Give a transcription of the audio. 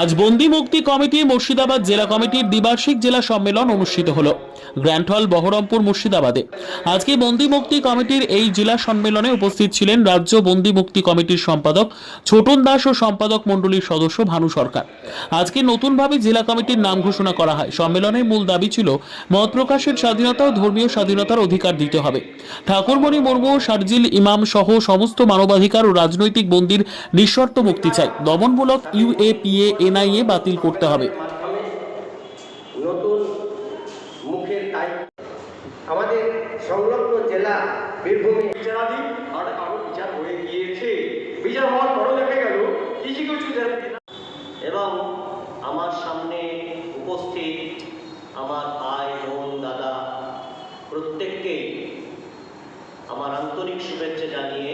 আজ বন্দি মুক্তি কমিটি মুর্শিদাবাদ জেলা কমিটির দ্বিবার্ষিক জেলা সম্মেলন অনুষ্ঠিত হলো। গ্র্যান্ড বহরমপুর মুর্শিদাবাদে। আজকে বন্দি মুক্তি কমিটির এই জেলা সম্মেলনে উপস্থিত ছিলেন রাজ্য বন্দি মুক্তি কমিটির সম্পাদক ছোটন দাস ও সম্পাদক মণ্ডলীর সদস্য ভানু সরকার। আজকে নতুনভাবে জেলা কমিটির নাম ঘোষণা করা হয়। সম্মেলনের মূল দাবি ছিল মত প্রকাশের স্বাধীনতা ও ধর্মীয় স্বাধীনতার অধিকার দিতে হবে। ঠাকুরমণি মুর্মু, শারজিল ইমাম সহ সমস্ত মানবাধিকার ও রাজনৈতিক বন্দির নিঃশর্ত মুক্তি চাই। দমনমূলক ইউএপিএ, এনআইএ বাতিল করতে হবে। তাই আমাদের সংলগ্ন জেলা বীরভূমে বিচারাধীন আর আরও বিচার হয়ে গিয়েছে। বিচার হওয়ার পরও দেখা গেল কিছু কিছু এবং আমার সামনে উপস্থিত আমার ভাই বোন দাদা প্রত্যেককেই আমার আন্তরিক শুভেচ্ছা জানিয়ে